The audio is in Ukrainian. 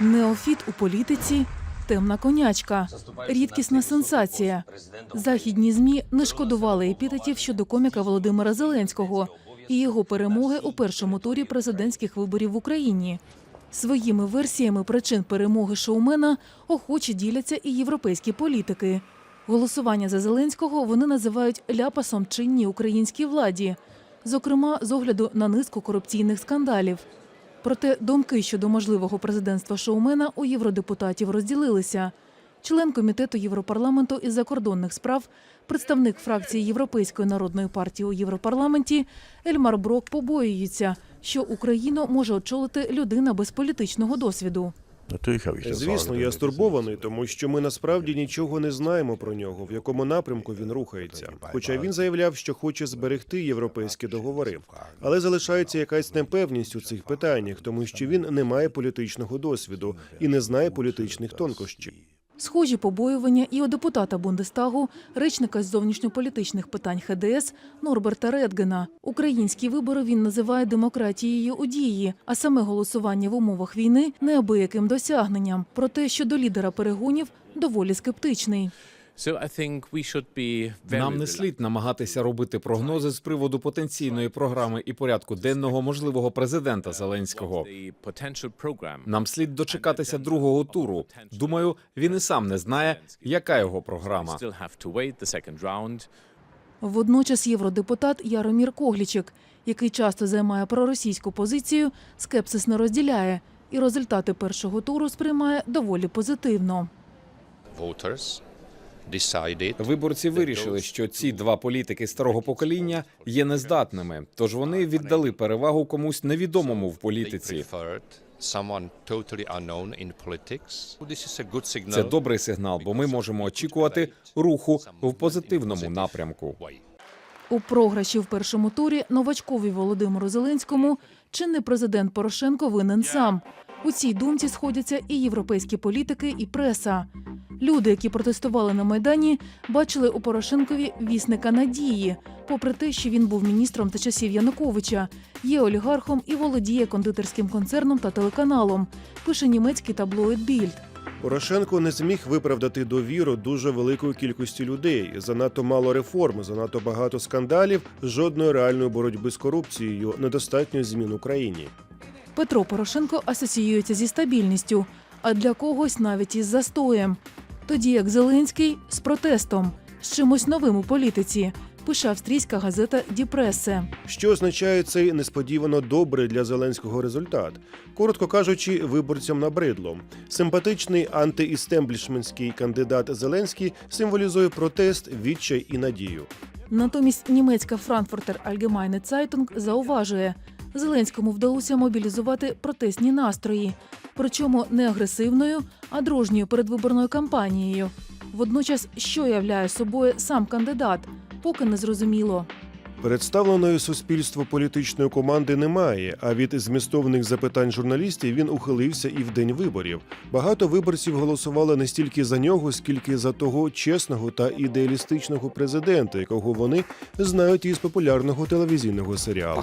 Неофіт у політиці, темна конячка, рідкісна сенсація. Західні змі не шкодували епітетів щодо коміка Володимира Зеленського і його перемоги у першому турі президентських виборів в Україні. Своїми версіями причин перемоги шоумена охоче діляться і європейські політики. Голосування за Зеленського вони називають ляпасом чинній українській владі, зокрема з огляду на низку корупційних скандалів. Проте думки щодо можливого президентства шоумена у євродепутатів розділилися. Член комітету Європарламенту із закордонних справ, представник фракції Європейської народної партії у Європарламенті Ельмар Брок побоюється, що Україну може очолити людина без політичного досвіду. Звісно, я стурбований, тому що ми насправді нічого не знаємо про нього, в якому напрямку він рухається. Хоча він заявляв, що хоче зберегти європейські договори, але залишається якась непевність у цих питаннях, тому що він не має політичного досвіду і не знає політичних тонкощів. Схожі побоювання і у депутата Бундестагу, речника з зовнішньополітичних питань ХДС Норберта Редгена. Українські вибори він називає демократією у дії, а саме голосування в умовах війни неабияким досягненням. Проте щодо лідера перегонів доволі скептичний. Нам не слід намагатися робити прогнози з приводу потенційної програми і порядку денного можливого президента Зеленського. Нам слід дочекатися другого туру. Думаю, він і сам не знає, яка його програма. Водночас євродепутат Яромір Коглічик, який часто займає проросійську позицію, скепсис не розділяє і результати першого туру сприймає доволі позитивно. Виборці вирішили, що ці два політики старого покоління є нездатними, тож вони віддали перевагу комусь невідомому в політиці. Це добрий сигнал, бо ми можемо очікувати руху в позитивному напрямку. У програші в першому турі новачкові Володимиру Зеленському чинний президент Порошенко винен сам. У цій думці сходяться і європейські політики, і преса. Люди, які протестували на майдані, бачили у Порошенкові вісника надії, попри те, що він був міністром та часів Януковича, є олігархом і володіє кондитерським концерном та телеканалом. Пише німецький таблоїд Більд. Порошенко не зміг виправдати довіру дуже великої кількості людей. Занадто мало реформ, занадто багато скандалів, жодної реальної боротьби з корупцією, недостатньо змін країні. Петро Порошенко асоціюється зі стабільністю, а для когось навіть із застоєм. Тоді як Зеленський з протестом, з чимось новим у політиці, пише австрійська газета Діпресе. Що означає цей несподівано добрий для Зеленського результат? Коротко кажучи, виборцям набридло. Симпатичний антиістемблішментський кандидат Зеленський символізує протест, відчай і надію. Натомість німецька Франкфуртер Allgemeine Zeitung зауважує, Зеленському вдалося мобілізувати протестні настрої, причому не агресивною, а дружньою передвиборною кампанією. Водночас, що являє собою сам кандидат, поки не зрозуміло. Представленої суспільству політичної команди немає. А від змістовних запитань журналістів він ухилився і в день виборів. Багато виборців голосували не стільки за нього, скільки за того чесного та ідеалістичного президента, якого вони знають із популярного телевізійного серіалу.